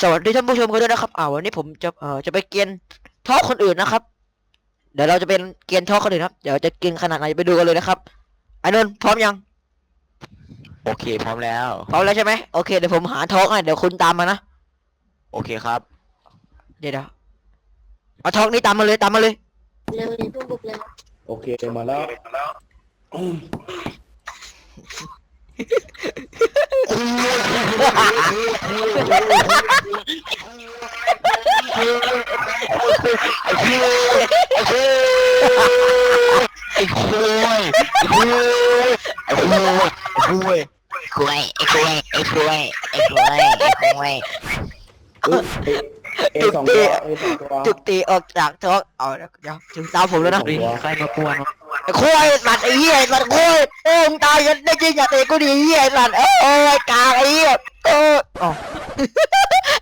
สวัสดีท่านผู้ชมกันด้วยนะครับอ่าวันนี้ผมจะเอ่อจะไปเกียนทอล์กคนอื่นนะครับ เดี๋ยวเราจะเป็นเกียนทอล์กคนอื่นครับ เดี๋ยวจะเกียนขนาดไหนไปดูกันเลยนะครับอานนท์พร้อมยัง โอเค พร้อมแล้ว พร้อมแล้วใช่ไหมโอเคเดี๋ยวผมหาทอล์กให้เดี๋ยวคุณตามมานะ โอเคครับ เดี๋ยวเดี๋ยวเอาทอล์กนี้ตามมาเลยตามมาเลย เร็วเลยเพิ่งบุกเลยโอเคมาแล้ว ไอ้คุยไอ้คุยไอ้คุยไอ้คุยคุยไอ้คุยไอ้คุยไอ้คุยไอ้คุยเอสองตัวเอสองตัวจุกตีออกจากท้อล์กเอาเดี๋ยวเดี๋ยวถึงตามผมแล้วนะ ใครมากวนไอ้คุยสัตว์ไอ้เหี้ยไอ้สัตว์คุยเอ้มึงตายกันได้จริงอย่าเตะกูดิไอ้เหี้ยไอ้สัตว์เอ้ยไอ้กากไอ้เหี้ยเอออ๋อ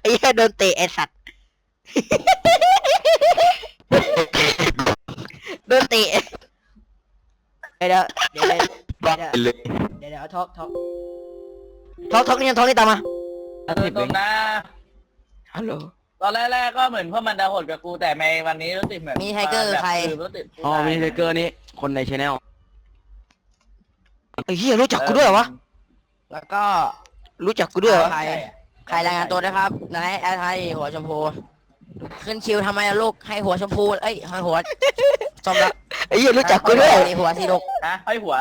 ไอ้เหี้ยโดนเตะไอ้สัตว์ โดนเตะเดี๋ยวเดี๋ยวเดี๋ยวเดี๋ยวบ้าเดี๋ยวเลยเดี๋ยวเดี๋ยวเอาท็อกท็อกท็อกท็อกนี่ยังท็อกนี่ตามมาเออตรงนะฮัลโหล ตอนแรกๆก็เหมือนพวกมันจะโหดกับกูแต่ในวันนี้รู้สึกเหมือนมีไทเกอร์ใครรู้สึกอ๋อมีไทเกอร์นี่คนในชแนลไอ้เหี้ยรู้จักกูด้วยเหรอวะแล้วก็รู้จักกูด้วยเหรอใครใครรายงานตัวนะครับนายแอดไทยหัวชมพู ขึ้นคิวทำไมอะลูกให้หัวชมพูเอ้ยให้หัวส้มละไอ้เหี้ยรู้จักกูด้วยนี่หัวสีลูกฮะห้อยหัว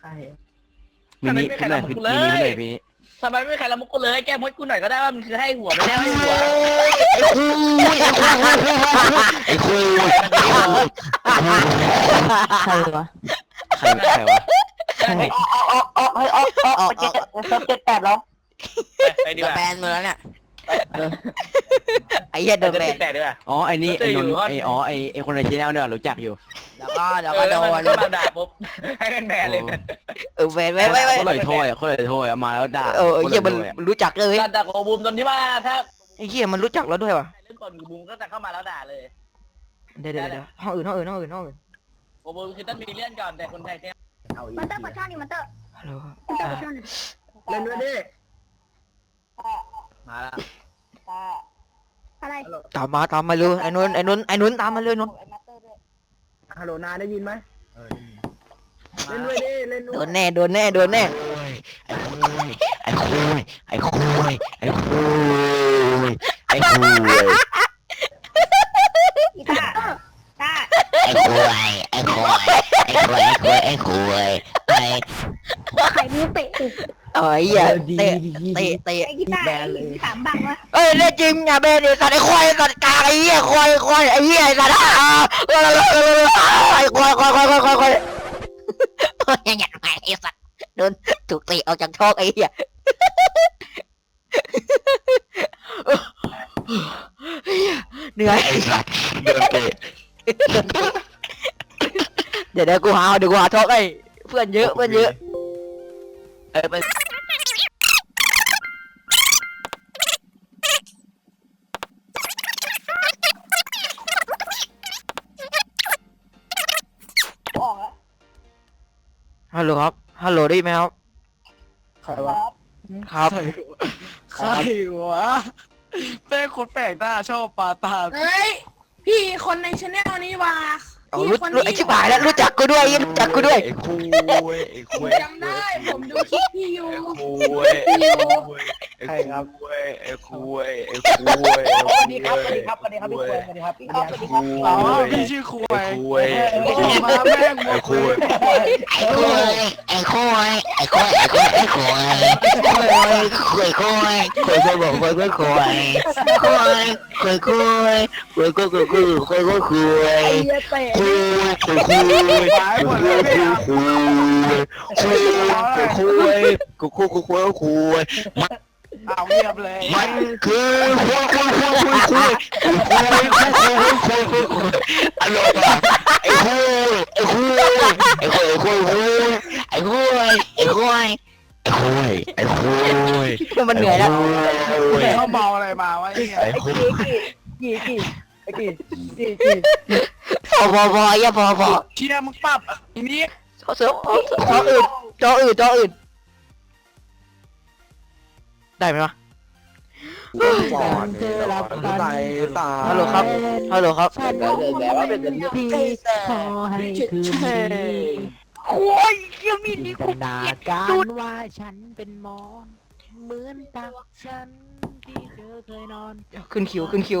ใครมินิพี่หน่อยพี่มินิพี่หน่อยพี่ทำไมไม่มีใครละมุกกูเลย แก้มดกูหน่อยก็ได้ว่ามันคือให้หัวไม่ได้ให้หัวไอ้คุยไอ้คุยใครวะใครใครวะไปอ๋ออ๋อเจ็ดเจ็ดแปดแล้วไปดีกว่าแบนมือแล้วเนี่ย ไอ้เหี้ยโดเดินนแบไปนแต่ดีกว่าอ๋อไอ้นี่ไอ้นนท์จะอยู่ไอ้อ๋อไอ้ไอ้คนในชแนลเนี่ยรู้จักอยู่แล้วก็เดี๋ยวก็โดนก็มาด่าปุ๊บให้เป็นแบนเลยเออแบนไว้ไว้ไว้เขาเลยโทษเขาเลยโทษมาแล้วด่าเออไอ้เหี้ยมันมันรู้จักเลยการด่าโกบูมตอนที่ว่าถ้าไอ้เหี้ยมันรู้จักแล้วด้วยวะเล่นก่อนบูมก็จะเข้ามาแล้วด่าเลยเดี๋ยวเดี๋ยวเดี๋ยวห้องอื่นห้องอื่นห้องอื่นห้องอื่นโกบูมคือต้องมีเลื่อนก่อนแต่คนไทยเนี่ยมันเตอร์กดช่องนี่มันเตอร์ฮัลโหลมันเตอร์อ่ากดช่องนี่เล่นด้วยดิมาละอะไรตามมาตามมาเลยไอ้นนท์ไอ้นนท์ไอ้นนท์ตามมาเลยนนท์ฮัลโหลนาได้ยินไหมเล่นด้วยดิเล่นด้โดวยนแน่โดนแน่โดนแน่ไอ้คุยไอ้คุยไอ้คุยไอ้คุยไอ้คุยอีตาตาไอ้คุยไอ้คุยไอ้คุยไอ้คุยไอ้ไข่มือเตะเอาไอ้เหี้ยเตะเตะเตะไอ้กีตาร์สามบังวะเอ้ยเล่นจริงอย่าเบนไอ้สัตว์ไอ้ควายสัตว์กากไอ้เหี้ยควายควายไอ้เหี้ยไอ้สัตว์อ่าไอ้ควายควายควายควายควายควายยังไงไอ้สัตว์โดนถูกเตะออกจากท้องไอ้เหี้ยเหนื่อยไอ้สัตว์เดินเตะเดี๋ยวเดี๋ยวกูหาเดี๋ยวกูหาท้องไอ้เพื่อนเยอะเพื่อนเยอะเอ้ยไป ฮัลโหลครับ ฮัลโหลได้ยินไหมครับ ใครวะครับ ใครวะแม่คนแปลกหน้าชอบปาตาเฮ้ย พี่คนในช anel นี้ว่าเอาพี่รู้คนรู้ไอ้ชิบหายแล้วรู้จักกูด้วยรู้จักกูด้วยไอ้คุยไอ้ผคุมยจำได้ ผมดูคลิปพี่อยู่คุยไอ้คุยไอ้คุย ไอ้คุยไอ้คุยสวัสดีครับสวัสดีครับสวัสดีครับพี่ควายสวัสดีครับพี่ควายสวัสดีครับอ๋อพี่ชื่อคุยคุยมาแม่งไอ้คุยไอ้คุยไอ้คุยไอ้คุยไอ้คุยไอ้คุยคุยคุยคุยคุยคุยบอกคุยคุยคุยคุยคุยคุยคุยคุยคุยคุยคุยคุยไอ้เหี้ยเตะคุยคุยคุยคุยหายหมดเลยเนี่ยคุยคุยคุยคุยคุยคุยคุยคุย เอาเงียบเลยมันคือคุยคุยคุยคุยคุยคุยคุยคุยคุยคุยคุยคุยอารมณ์แบบไอ้คุยไอ้คุยไอ้คุยไอ้คุยคุยไอ้คุยไอ้คุยไอ้คุยไอ้คุยมันเหนื่อยแล้วเขาเมาอะไรมาวะเนี่ยไอ้คุยกี่กี่ไอ้กี่กี่กี่พอพอพออย่าพอพอเชียร์มึงปรับทีนี้เสือจออื่นจออื่นจออื่น ได้ไหมวะ ก่อนเนี่ราตายตายฮัลโหลครับ ฮัลโหลครับ ฉันก็คงไม่มีพี่ขอให้คืนดีโอ้ยเหี้ยังมีจินนี่ตกูนาการว่าฉันเป็นหมอนเหมือนตักฉันที่เธอเคยนอน ขึ้นคิวขึ้นคิว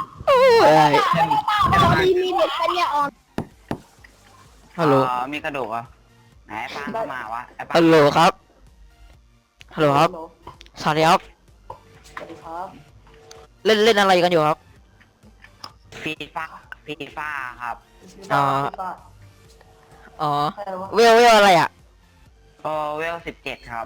อะไรอดีมีเด็กปัญญาอ่อนฮัลโหลมีกระดูกเหรไหนอ้ปางเข้ามาวะฮัลโหลครับฮัลโหลครับสวัสดีครับ สวัสดีครับ เล่นเล่นอะไรกันอยู่ครับฟีฟ้าฟีฟ้าครับอ๋ออ๋อเวลเวลอะไรอะ เออเวลสิบเจ็ดครับ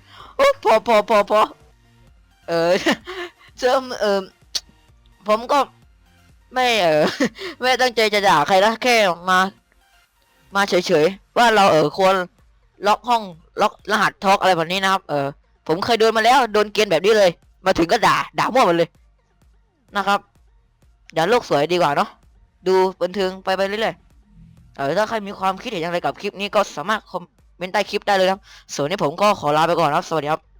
พอพอพอพอเออเจิมเออผมก็ไม่เออไม่ตั้งใจจะด่าใครนะแค่มา มาเฉยๆว่าเราเออควรล็อกห้องล็อกรหัสทอกอะไรแบบนี้นะครับ เออ ผมเคยโดนมาแล้วโดนเกณฑ์แบบนี้เลย มาถึงก็ด่า ด่ามั่วหมดเลยนะครับอย่าโลกสวยดีกว่าเนาะดูบันเทิงไปไปเรื่อยๆเออถ้าใครมีความคิดเห็นอย่างไรกับคลิปนี้ก็สามารถคอม เมนต์ใต้คลิปได้เลยครับส่วนนี้ผมก็ขอลาไปก่อนครับ สวัสดีครับ